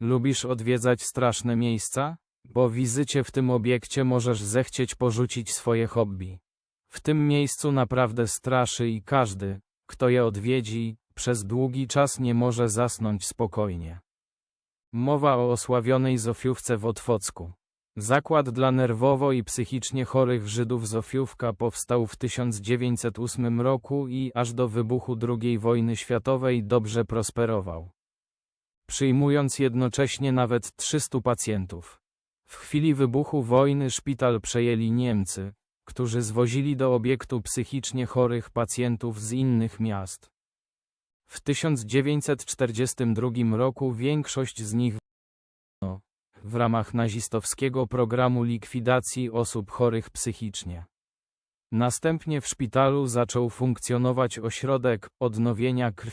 Lubisz odwiedzać straszne miejsca? Po wizycie w tym obiekcie możesz zechcieć porzucić swoje hobby. W tym miejscu naprawdę straszy i każdy, kto je odwiedzi, przez długi czas nie może zasnąć spokojnie. Mowa o osławionej Zofiówce w Otwocku. Zakład dla nerwowo i psychicznie chorych Żydów Zofiówka powstał w 1908 roku i aż do wybuchu II wojny światowej dobrze prosperował. Przyjmując jednocześnie nawet 300 pacjentów. W chwili wybuchu wojny szpital przejęli Niemcy, którzy zwozili do obiektu psychicznie chorych pacjentów z innych miast. W 1942 roku większość z nich w ramach nazistowskiego programu likwidacji osób chorych psychicznie. Następnie w szpitalu zaczął funkcjonować ośrodek odnowienia krwi